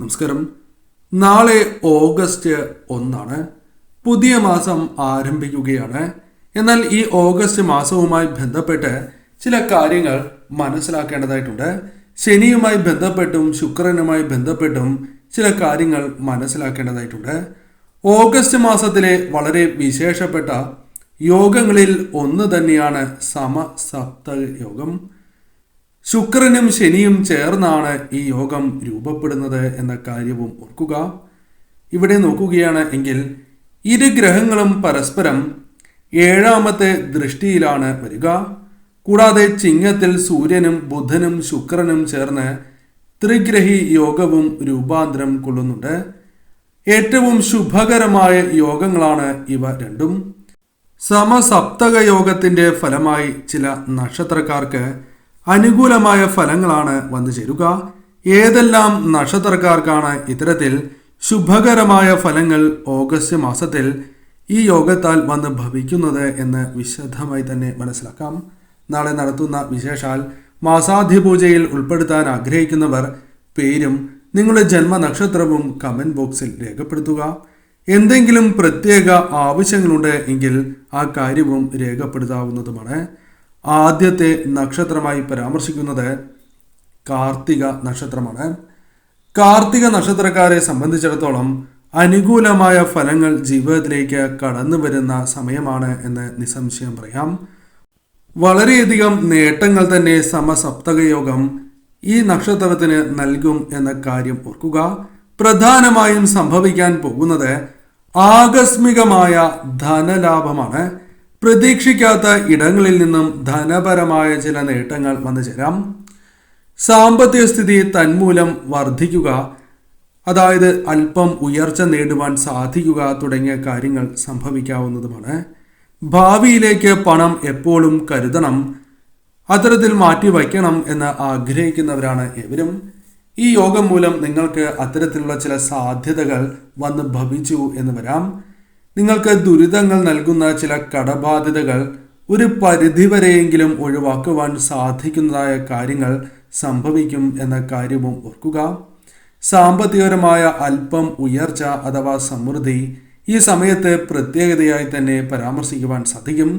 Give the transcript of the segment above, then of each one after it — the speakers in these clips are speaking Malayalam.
നമസ്കാരം. നാളെ ഓഗസ്റ്റ് ഒന്നാണ്. പുതിയ മാസം ആരംഭിക്കുകയാണ്. എന്നാൽ ഈ ഓഗസ്റ്റ് മാസവുമായി ബന്ധപ്പെട്ട് ചില കാര്യങ്ങൾ മനസ്സിലാക്കേണ്ടതായിട്ടുണ്ട്. ശനിയുമായി ബന്ധപ്പെട്ടും ശുക്രനുമായി ബന്ധപ്പെട്ടും ചില കാര്യങ്ങൾ മനസ്സിലാക്കേണ്ടതായിട്ടുണ്ട്. ഓഗസ്റ്റ് മാസത്തിലെ വളരെ വിശേഷപ്പെട്ട യോഗങ്ങളിൽ ഒന്ന് തന്നെയാണ് സമസപ്ത യോഗം ശുക്രനും ശനിയും ചേർന്നാണ് ഈ യോഗം രൂപപ്പെടുന്നത് എന്ന കാര്യവും ഓർക്കുക. ഇവിടെ നോക്കുകയാണ് എങ്കിൽ ഇരു ഗ്രഹങ്ങളും പരസ്പരം ഏഴാമത്തെ ദൃഷ്ടിയിലാണ് വരിക. കൂടാതെ ചിങ്ങത്തിൽ സൂര്യനും ബുധനും ശുക്രനും ചേർന്ന് ത്രിഗ്രഹി യോഗവും രൂപാന്തരം കൊള്ളുന്നുണ്ട്. ഏറ്റവും ശുഭകരമായ യോഗങ്ങളാണ് ഇവ രണ്ടും. സമസപ്തക യോഗത്തിന്റെ ഫലമായി ചില നക്ഷത്രക്കാർക്ക് അനുകൂലമായ ഫലങ്ങളാണ് വന്നു ചേരുക. ഏതെല്ലാം നക്ഷത്രക്കാർക്കാണ് ഇത്തരത്തിൽ ശുഭകരമായ ഫലങ്ങൾ ഓഗസ്റ്റ് മാസത്തിൽ ഈ യോഗത്താൽ വന്ന് ഭവിക്കുന്നത് എന്ന് വിശദമായി തന്നെ മനസ്സിലാക്കാം. നാളെ നടത്തുന്ന വിശേഷാൽ മാസാധിപൂജയിൽ ഉൾപ്പെടുത്താൻ ആഗ്രഹിക്കുന്നവർ പേരും നിങ്ങളുടെ ജന്മ നക്ഷത്രവും കമന്റ് ബോക്സിൽ രേഖപ്പെടുത്തുക. എന്തെങ്കിലും പ്രത്യേക ആവശ്യങ്ങളുണ്ട് എങ്കിൽ ആ കാര്യവും രേഖപ്പെടുത്താവുന്നതുമാണ്. ആദ്യത്തെ നക്ഷത്രമായി പരാമർശിക്കുന്നത് കാർത്തിക നക്ഷത്രമാണ്. കാർത്തിക നക്ഷത്രക്കാരെ സംബന്ധിച്ചിടത്തോളം അനുകൂലമായ ഫലങ്ങൾ ജീവിതത്തിലേക്ക് കടന്നു വരുന്ന സമയമാണ് എന്ന് നിസ്സംശയം പറയാം. വളരെയധികം നേട്ടങ്ങൾ തന്നെ സമസപ്തക യോഗം ഈ നക്ഷത്രത്തിന് നൽകും എന്ന കാര്യം ഓർക്കുക. പ്രധാനമായും സംഭവിക്കാൻ പോകുന്നത് ആകസ്മികമായ ധനലാഭമാണ്. പ്രതീക്ഷിക്കാത്ത ഇടങ്ങളിൽ നിന്നും ധനപരമായ ചില നേട്ടങ്ങൾ വന്നു ചേരാം. സാമ്പത്തിക സ്ഥിതി തന്മൂലം വർദ്ധിക്കുക അതായത് അല്പം ഉയർച്ച നേടുവാൻ സാധിക്കുക തുടങ്ങിയ കാര്യങ്ങൾ സംഭവിക്കാവുന്നതുമാണ്. ഭാവിയിലേക്ക് പണം എപ്പോഴും കരുതണം അത്തരത്തിൽ മാറ്റി വയ്ക്കണം എന്ന് ആഗ്രഹിക്കുന്നവരാണ് എവരും. ഈ യോഗം മൂലം നിങ്ങൾക്ക് അത്തരത്തിലുള്ള ചില സാധ്യതകൾ വന്ന് ഭവിച്ചു എന്ന് വരാം. നിങ്ങൾക്ക് ദുരിതങ്ങൾ നൽകുന്ന ചില കടബാധ്യതകൾ ഒരു പരിധിവരെയെങ്കിലും ഒഴിവാക്കുവാൻ സാധിക്കുന്നതായ കാര്യങ്ങൾ സംഭവിക്കും എന്ന കാര്യവും ഓർക്കുക. സാമ്പത്തികപരമായ അല്പം ഉയർച്ച അഥവാ സമൃദ്ധി ഈ സമയത്ത് പ്രത്യേകതയായി തന്നെ പരാമർശിക്കുവാൻ സാധിക്കും.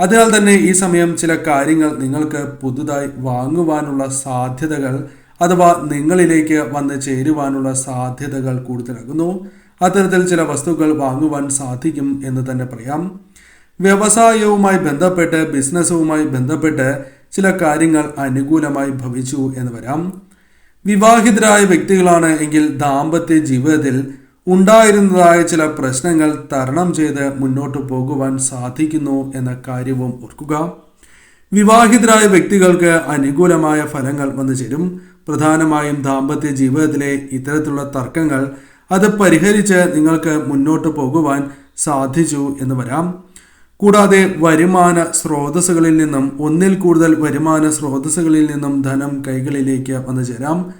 അതിനാൽ തന്നെ ഈ സമയം ചില കാര്യങ്ങൾ നിങ്ങൾക്ക് പുതുതായി വാങ്ങുവാനുള്ള സാധ്യതകൾ അഥവാ നിങ്ങളിലേക്ക് വന്ന് ചേരുവാനുള്ള സാധ്യതകൾ കൂടുതലാകുന്നു. അത്തരത്തിൽ ചില വസ്തുക്കൾ വാങ്ങുവാൻ സാധിക്കും എന്ന് തന്നെ പറയാം. വ്യവസായവുമായി ബന്ധപ്പെട്ട് ബിസിനസ്സുമായി ബന്ധപ്പെട്ട് ചില കാര്യങ്ങൾ അനുകൂലമായി ഭവിച്ചു എന്ന് വരാം. വിവാഹിതരായ വ്യക്തികളാണ് എങ്കിൽ ദാമ്പത്യ ജീവിതത്തിൽ ഉണ്ടായിരുന്നതായ ചില പ്രശ്നങ്ങൾ തരണം ചെയ്ത് മുന്നോട്ട് പോകുവാൻ സാധിക്കുന്നു എന്ന കാര്യവും ഓർക്കുക. വിവാഹിതരായ വ്യക്തികൾക്ക് അനുകൂലമായ ഫലങ്ങൾ വന്നു ചേരും പ്രധാനമായും ദാമ്പത്യ ജീവിതത്തിലെ ഇത്തരത്തിലുള്ള തർക്കങ്ങൾ അത് പരിഹരിച്ച് നിങ്ങൾക്ക് മുന്നോട്ട് പോകുവാൻ സാധിച്ചു എന്ന് വരാം. കൂടാതെ വരുമാന സ്രോതസ്സുകളിൽ നിന്നും ഒന്നിൽ കൂടുതൽ വരുമാന സ്രോതസ്സുകളിൽ നിന്നും ധനം കൈകളിലേക്ക് വന്നു ചേരാം.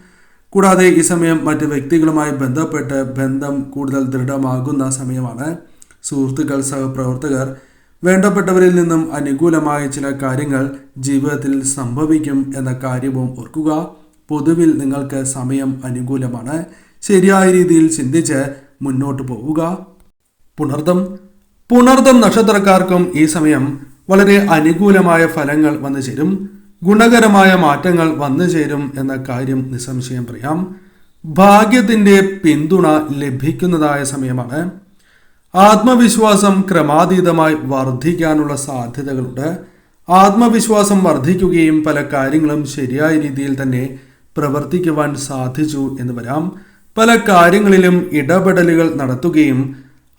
കൂടാതെ ഈ സമയം മറ്റ് വ്യക്തികളുമായി ബന്ധപ്പെട്ട് ബന്ധം കൂടുതൽ ദൃഢമാകുന്ന സമയമാണ്. സുഹൃത്തുക്കൾ സഹപ്രവർത്തകർ വേണ്ടപ്പെട്ടവരിൽ നിന്നും അനുകൂലമായ ചില കാര്യങ്ങൾ ജീവിതത്തിൽ സംഭവിക്കും എന്ന കാര്യവും ഓർക്കുക. പൊതുവിൽ നിങ്ങൾക്ക് സമയം അനുകൂലമാണ്. ശരിയായ രീതിയിൽ ചിന്തിച്ച് മുന്നോട്ട് പോവുക. പുണർദം. പുണർദം നക്ഷത്രക്കാർക്കും ഈ സമയം വളരെ അനുകൂലമായ ഫലങ്ങൾ വന്നു ചേരും. ഗുണകരമായ മാറ്റങ്ങൾ വന്നു ചേരും എന്ന കാര്യം നിസ്സംശയം പറയാം. ഭാഗ്യത്തിന്റെ പിന്തുണ ലഭിക്കുന്നതായ സമയമാണ്. ആത്മവിശ്വാസം ക്രമാതീതമായി വർദ്ധിക്കാനുള്ള സാധ്യതകളുണ്ട്. ആത്മവിശ്വാസം വർദ്ധിക്കുകയും പല കാര്യങ്ങളും ശരിയായ രീതിയിൽ തന്നെ പ്രവർത്തിക്കുവാൻ സാധിച്ചു എന്ന് വരാം. പല കാര്യങ്ങളിലും ഇടപെടലുകൾ നടത്തുകയും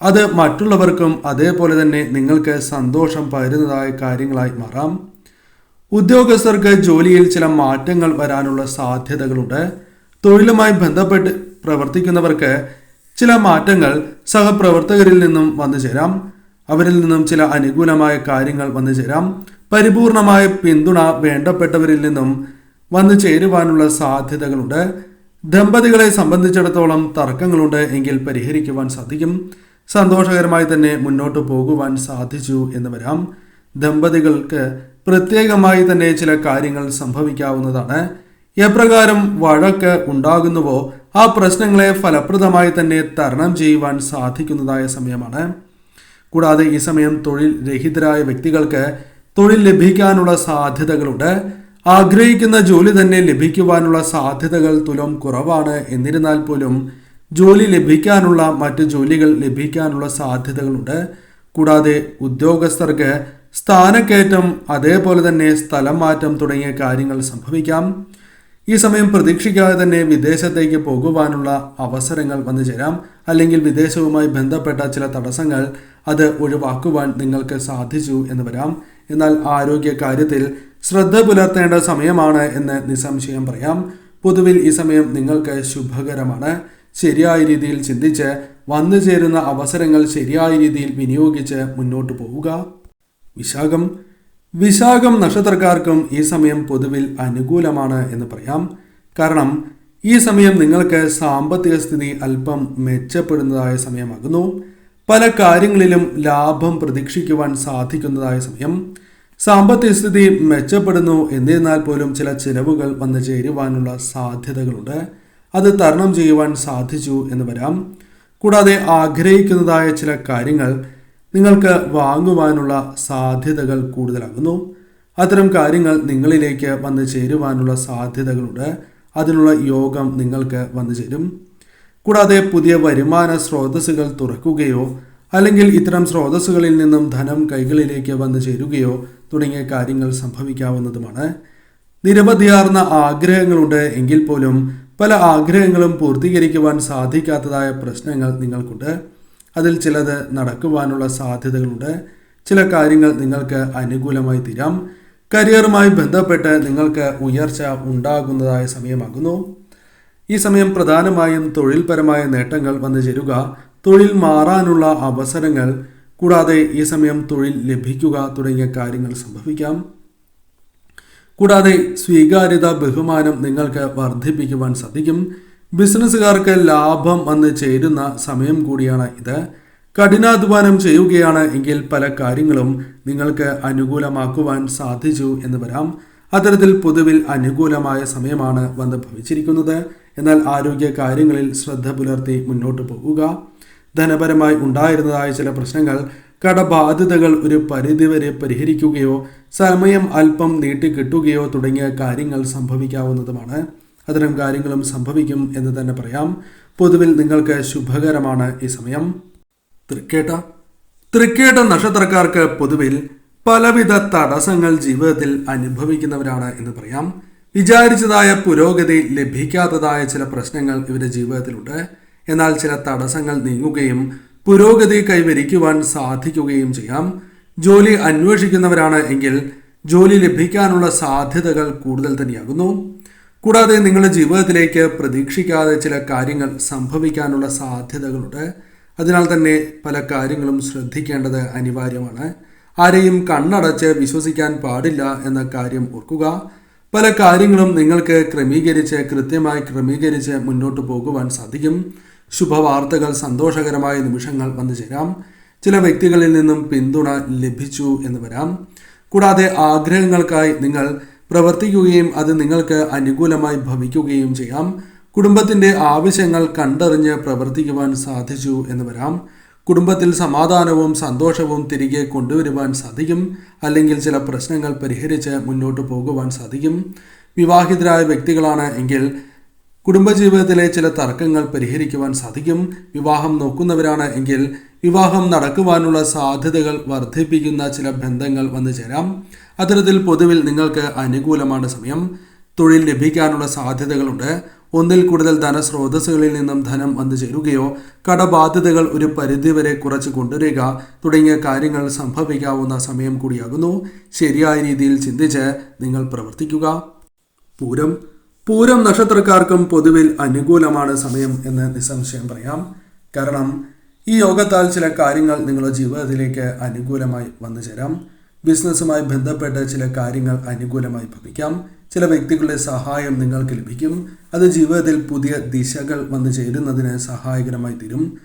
അത് മറ്റുള്ളവർക്കും അതേപോലെ തന്നെ നിങ്ങൾക്ക് സന്തോഷം പകരുന്നതായ കാര്യങ്ങളായി മാറാം. ഉദ്യോഗസ്ഥർക്ക് ജോലിയിൽ ചില മാറ്റങ്ങൾ വരാനുള്ള സാധ്യതകളുണ്ട്. തൊഴിലുമായി ബന്ധപ്പെട്ട് പ്രവർത്തിക്കുന്നവർക്ക് ചില മാറ്റങ്ങൾ സഹപ്രവർത്തകരിൽ നിന്നും വന്നു ചേരാം. അവരിൽ നിന്നും ചില അനുകൂലമായ കാര്യങ്ങൾ വന്നു ചേരാം. പരിപൂർണമായ പിന്തുണ വേണ്ടപ്പെട്ടവരിൽ നിന്നും വന്നു ചേരുവാനുള്ള സാധ്യതകളുണ്ട്. ദമ്പതികളെ സംബന്ധിച്ചിടത്തോളം തർക്കങ്ങളുണ്ട് എങ്കിൽ പരിഹരിക്കുവാൻ സാധിക്കും. സന്തോഷകരമായി തന്നെ മുന്നോട്ട് പോകുവാൻ സാധിച്ചു എന്ന് വരാം. ദമ്പതികൾക്ക് പ്രത്യേകമായി തന്നെ ചില കാര്യങ്ങൾ സംഭവിക്കാവുന്നതാണ്. എപ്രകാരം വഴക്ക് ഉണ്ടാകുന്നുവോ ആ പ്രശ്നങ്ങളെ ഫലപ്രദമായി തന്നെ തരണം ചെയ്യുവാൻ സാധിക്കുന്നതായ സമയമാണ്. കൂടാതെ ഈ സമയം തൊഴിൽ രഹിതരായ വ്യക്തികൾക്ക് തൊഴിൽ ലഭിക്കാനുള്ള സാധ്യതകളുണ്ട്. ആഗ്രഹിക്കുന്ന ജോലി തന്നെ ലഭിക്കുവാനുള്ള സാധ്യതകൾ തുലം കുറവാണ്. എന്നിരുന്നാൽ പോലും ജോലി ലഭിക്കാനുള്ള മറ്റ് ജോലികൾ ലഭിക്കാനുള്ള സാധ്യതകളുണ്ട്. കൂടാതെ ഉദ്യോഗസ്ഥർക്ക് സ്ഥാനക്കയറ്റം അതേപോലെ തന്നെ സ്ഥലം മാറ്റം തുടങ്ങിയ കാര്യങ്ങൾ സംഭവിക്കാം. ഈ സമയം പ്രതീക്ഷിക്കാതെ തന്നെ വിദേശത്തേക്ക് പോകുവാനുള്ള അവസരങ്ങൾ വന്നു ചേരാം. അല്ലെങ്കിൽ വിദേശവുമായി ബന്ധപ്പെട്ട ചില തടസ്സങ്ങൾ അത് ഒഴിവാക്കുവാൻ നിങ്ങൾക്ക് സാധിച്ചു എന്ന് വരാം. എന്നാൽ ആരോഗ്യ കാര്യത്തിൽ ശ്രദ്ധ പുലർത്തേണ്ട സമയമാണ് എന്ന് നിസ്സംശയം പറയാം. പൊതുവിൽ ഈ സമയം നിങ്ങൾക്ക് ശുഭകരമാണ്. ശരിയായ രീതിയിൽ ചിന്തിച്ച് വന്നു ചേരുന്ന അവസരങ്ങൾ ശരിയായ രീതിയിൽ വിനിയോഗിച്ച് മുന്നോട്ട് പോവുക. വിശാഖം. വിശാഖം നക്ഷത്രക്കാർക്കും ഈ സമയം പൊതുവിൽ അനുകൂലമാണ് എന്ന് പറയാം. കാരണം ഈ സമയം നിങ്ങൾക്ക് സാമ്പത്തിക സ്ഥിതി അല്പം മെച്ചപ്പെടുന്നതായ സമയമാകുന്നു. പല കാര്യങ്ങളിലും ലാഭം പ്രതീക്ഷിക്കുവാൻ സാധിക്കുന്നതായ സമയം. സാമ്പത്തിക സ്ഥിതി മെച്ചപ്പെടുന്നു. എന്നിരുന്നാൽ പോലും ചില ചിലവുകൾ വന്നു ചേരുവാനുള്ള സാധ്യതകളുണ്ട്. അത് തരണം ചെയ്യുവാൻ സാധിച്ചു എന്ന് വരാം. കൂടാതെ ആഗ്രഹിക്കുന്നതായ ചില കാര്യങ്ങൾ നിങ്ങൾക്ക് വാങ്ങുവാനുള്ള സാധ്യതകൾ കൂടുതലാകുന്നു. അത്തരം കാര്യങ്ങൾ നിങ്ങളിലേക്ക് വന്നു ചേരുവാനുള്ള സാധ്യതകളുണ്ട്. അതിനുള്ള യോഗം നിങ്ങൾക്ക് വന്നു ചേരും. കൂടാതെ പുതിയ വരുമാന സ്രോതസ്സുകൾ തുറക്കുകയോ അല്ലെങ്കിൽ ഇത്തരം സ്രോതസ്സുകളിൽ നിന്നും ധനം കൈകളിലേക്ക് വന്നു ചേരുകയോ തുടങ്ങിയ കാര്യങ്ങൾ സംഭവിക്കാവുന്നതുമാണ്. നിരവധിയാർന്ന ആഗ്രഹങ്ങളുണ്ട് എങ്കിൽ പോലും പല ആഗ്രഹങ്ങളും പൂർത്തീകരിക്കുവാൻ സാധിക്കാത്തതായ പ്രശ്നങ്ങൾ നിങ്ങൾക്കുണ്ട്. അതിൽ ചിലത് നടക്കുവാനുള്ള സാധ്യതകളുണ്ട്. ചില കാര്യങ്ങൾ നിങ്ങൾക്ക് അനുകൂലമായി തീരാം. കരിയറുമായി ബന്ധപ്പെട്ട് നിങ്ങൾക്ക് ഉയർച്ച ഉണ്ടാകുന്നതായ സമയമാകുന്നു. ഈ സമയം പ്രധാനമായും തൊഴിൽപരമായ നേട്ടങ്ങൾ വന്നു ചേരുക തൊഴിൽ മാറാനുള്ള അവസരങ്ങൾ കൂടാതെ ഈ സമയം തൊഴിൽ ലഭിക്കുക തുടങ്ങിയ കാര്യങ്ങൾ സംഭവിക്കാം. കൂടാതെ സ്വീകാര്യത ബഹുമാനം നിങ്ങൾക്ക് വർദ്ധിപ്പിക്കുവാൻ സാധിക്കും. ബിസിനസ്സുകാർക്ക് ലാഭം വന്ന് ചേരുന്ന സമയം കൂടിയാണ് ഇത്. കഠിനാധ്വാനം ചെയ്യുകയാണ് എങ്കിൽ പല കാര്യങ്ങളും നിങ്ങൾക്ക് അനുകൂലമാക്കുവാൻ സാധിച്ചു എന്ന് വരാം. അത്തരത്തിൽ പൊതുവിൽ അനുകൂലമായ സമയമാണ് വന്ന് ഭവിച്ചിരിക്കുന്നത് എന്നാൽ ആരോഗ്യ കാര്യങ്ങളിൽ ശ്രദ്ധ പുലർത്തി മുന്നോട്ട് പോവുക. ധനപരമായി ഉണ്ടായിരുന്നതായ ചില പ്രശ്നങ്ങൾ കടബാധ്യതകൾ ഒരു പരിധിവരെ പരിഹരിക്കുകയോ സമയം അല്പം നീട്ടിക്കിട്ടുകയോ തുടങ്ങിയ കാര്യങ്ങൾ സംഭവിക്കാവുന്നതുമാണ്. അത്തരം കാര്യങ്ങളും സംഭവിക്കും എന്ന് തന്നെ പറയാം. പൊതുവിൽ നിങ്ങൾക്ക് ശുഭകരമാണ് ഈ സമയം. തൃക്കേട്ട. തൃക്കേട്ട നക്ഷത്രക്കാർക്ക് പൊതുവിൽ പലവിധ തടസ്സങ്ങൾ ജീവിതത്തിൽ അനുഭവിക്കുന്നവരാണ് എന്ന് പറയാം. വിചാരിച്ചതായ പുരോഗതി ലഭിക്കാത്തതായ ചില പ്രശ്നങ്ങൾ ഇവരുടെ ജീവിതത്തിലുണ്ട്. എന്നാൽ ചില തടസ്സങ്ങൾ നീങ്ങുകയും പുരോഗതി കൈവരിക്കുവാൻ സാധിക്കുകയും ചെയ്യാം. ജോലി അന്വേഷിക്കുന്നവരാണ് എങ്കിൽ ജോലി ലഭിക്കാനുള്ള സാധ്യതകൾ കൂടുതൽ തന്നെയാകുന്നു. കൂടാതെ നിങ്ങളുടെ ജീവിതത്തിലേക്ക് പ്രതീക്ഷിക്കാതെ ചില കാര്യങ്ങൾ സംഭവിക്കാനുള്ള സാധ്യതകളുണ്ട്. അതിനാൽ തന്നെ പല കാര്യങ്ങളും ശ്രദ്ധിക്കേണ്ടത് അനിവാര്യമാണ്. ആരെയും കണ്ണടച്ച് വിശ്വസിക്കാൻ പാടില്ല എന്ന കാര്യം ഓർക്കുക. പല കാര്യങ്ങളും നിങ്ങൾക്ക് ക്രമീകരിച്ച് കൃത്യമായി ക്രമീകരിച്ച് മുന്നോട്ട് പോകുവാൻ സാധിക്കും. ശുഭവാർത്തകൾ സന്തോഷകരമായ നിമിഷങ്ങൾ വന്നു ചേരാം. ചില വ്യക്തികളിൽ നിന്നും പിന്തുണ ലഭിച്ചു എന്ന് വരാം. കൂടാതെ ആഗ്രഹങ്ങൾക്കായി നിങ്ങൾ പ്രവർത്തിക്കുകയും അത് നിങ്ങൾക്ക് അനുകൂലമായി ഭവിക്കുകയും ചെയ്യാം. കുടുംബത്തിന്റെ ആവശ്യങ്ങൾ കണ്ടറിഞ്ഞ് പ്രവർത്തിക്കുവാൻ സാധിച്ചു എന്ന് വരാം. കുടുംബത്തിൽ സമാധാനവും സന്തോഷവും തിരികെ കൊണ്ടുവരുവാൻ സാധിക്കും. അല്ലെങ്കിൽ ചില പ്രശ്നങ്ങൾ പരിഹരിച്ച് മുന്നോട്ട് പോകുവാൻ സാധിക്കും. വിവാഹിതരായ വ്യക്തികളാണ് എങ്കിൽ കുടുംബജീവിതത്തിലെ ചില തർക്കങ്ങൾ പരിഹരിക്കുവാൻ സാധിക്കും. വിവാഹം നോക്കുന്നവരാണ് എങ്കിൽ വിവാഹം നടക്കുവാനുള്ള സാധ്യതകൾ വർദ്ധിപ്പിക്കുന്ന ചില ബന്ധങ്ങൾ വന്നു ചേരാം. അത്തരത്തിൽ പൊതുവിൽ നിങ്ങൾക്ക് അനുകൂലമാണ് സമയം. തൊഴിൽ ലഭിക്കാനുള്ള സാധ്യതകളുണ്ട്. ഒന്നിൽ കൂടുതൽ ധനസ്രോതസ്സുകളിൽ നിന്നും ധനം വന്നു ചേരുകയോ കടബാധ്യതകൾ ഒരു പരിധിവരെ കുറച്ച് കൊണ്ടുവരിക തുടങ്ങിയ കാര്യങ്ങൾ സംഭവിക്കാവുന്ന സമയം കൂടിയാകുന്നു. ശരിയായ രീതിയിൽ ചിന്തിച്ച് നിങ്ങൾ പ്രവർത്തിക്കുക. പൂരം പൂരം നക്ഷത്രക്കാർക്കും പൊതുവിൽ അനുകൂലമാണ് സമയം എന്ന് നിസ്സംശയം പറയാം. കാരണം ഈ യോഗത്താൽ ചില കാര്യങ്ങൾ നിങ്ങളുടെ ജീവിതത്തിലേക്ക് അനുകൂലമായി വന്നു ചേരാം. ബിസിനസ്സുമായി ബന്ധപ്പെട്ട ചില കാര്യങ്ങൾ അനുകൂലമായി ഭവിക്കാം. ചില വ്യക്തികളുടെ സഹായം നിങ്ങൾക്ക് ലഭിക്കും. അത് ജീവിതത്തിൽ പുതിയ ദിശകൾ വന്നു ചേരുന്നതിന് സഹായകരമായി തീരും.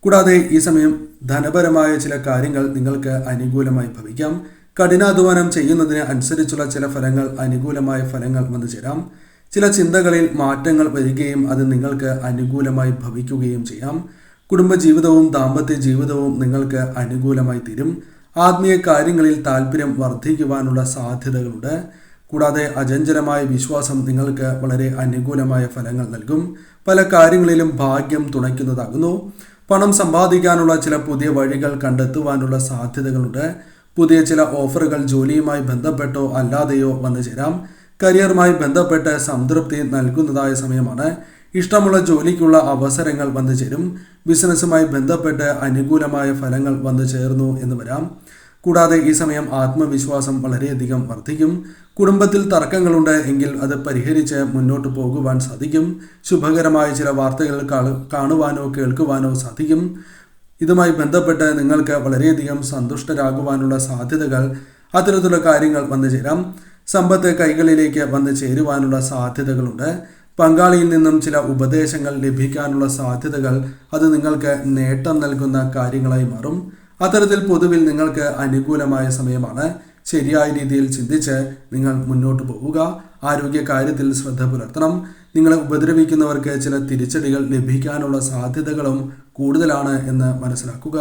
കൂടാതെ ഈ സമയം ധനപരമായ ചില കാര്യങ്ങൾ നിങ്ങൾക്ക് അനുകൂലമായി ഭവിക്കാം. കഠിനാധ്വാനം ചെയ്യുന്നതിന് അനുസരിച്ചുള്ള ചില ഫലങ്ങൾ അനുകൂലമായ ഫലങ്ങൾ വന്നു ചേരാം. ചില ചിന്തകളിൽ മാറ്റങ്ങൾ വരികയും അത് നിങ്ങൾക്ക് അനുകൂലമായി ഭവിക്കുകയും ചെയ്യാം. കുടുംബജീവിതവും ദാമ്പത്യ ജീവിതവും നിങ്ങൾക്ക് അനുകൂലമായി തീരും. ആത്മീയ കാര്യങ്ങളിൽ താല്പര്യം വർദ്ധിക്കുവാനുള്ള സാധ്യതകളുണ്ട്. കൂടാതെ അചഞ്ചലമായ വിശ്വാസം നിങ്ങൾക്ക് വളരെ അനുകൂലമായ ഫലങ്ങൾ നൽകും. പല കാര്യങ്ങളിലും ഭാഗ്യം തുണയ്ക്കുന്നതാകുന്നു. പണം സമ്പാദിക്കാനുള്ള ചില പുതിയ വഴികൾ കണ്ടെത്തുവാനുള്ള സാധ്യതകളുണ്ട്. പുതിയ ചില ഓഫറുകൾ ജോലിയുമായി ബന്ധപ്പെട്ടോ അല്ലാതെയോ വന്നു ചേരാം കരിയറുമായി ബന്ധപ്പെട്ട് സംതൃപ്തി നൽകുന്നതായ സമയമാണ്. ഇഷ്ടമുള്ള ജോലിക്കുള്ള അവസരങ്ങൾ വന്നു ചേരും. ബിസിനസ്സുമായി ബന്ധപ്പെട്ട് അനുകൂലമായ ഫലങ്ങൾ വന്നു ചേർന്നു എന്ന് വരാം. കൂടാതെ ഈ സമയം ആത്മവിശ്വാസം വളരെയധികം വർദ്ധിക്കും. കുടുംബത്തിൽ തർക്കങ്ങളുണ്ട് എങ്കിൽ അത് പരിഹരിച്ച് മുന്നോട്ട് പോകുവാൻ സാധിക്കും. ശുഭകരമായ ചില വാർത്തകൾ കാണു- കാണുവാനോ കേൾക്കുവാനോ സാധിക്കും. ഇതുമായി ബന്ധപ്പെട്ട് നിങ്ങൾക്ക് വളരെയധികം സന്തുഷ്ടരാകുവാനുള്ള സാധ്യതകൾ അത്തരത്തിലുള്ള കാര്യങ്ങൾ വന്നു ചേരാം. സമ്പത്ത് കൈകളിലേക്ക് വന്ന് ചേരുവാനുള്ള സാധ്യതകളുണ്ട്. പങ്കാളിയിൽ നിന്നും ചില ഉപദേശങ്ങൾ ലഭിക്കാനുള്ള സാധ്യതകൾ അത് നിങ്ങൾക്ക് നേട്ടം നൽകുന്ന കാര്യങ്ങളായി മാറും. അത്തരത്തിൽ പൊതുവിൽ നിങ്ങൾക്ക് അനുകൂലമായ സമയമാണ്. ശരിയായ രീതിയിൽ ചിന്തിച്ച് നിങ്ങൾ മുന്നോട്ട് പോവുക. ആരോഗ്യ കാര്യത്തിൽ ശ്രദ്ധ പുലർത്തണം. നിങ്ങളെ ഉപദ്രവിക്കുന്നവർക്ക് ചില തിരിച്ചടികൾ ലഭിക്കാനുള്ള സാധ്യതകളും കൂടുതലാണ് എന്ന് മനസ്സിലാക്കുക.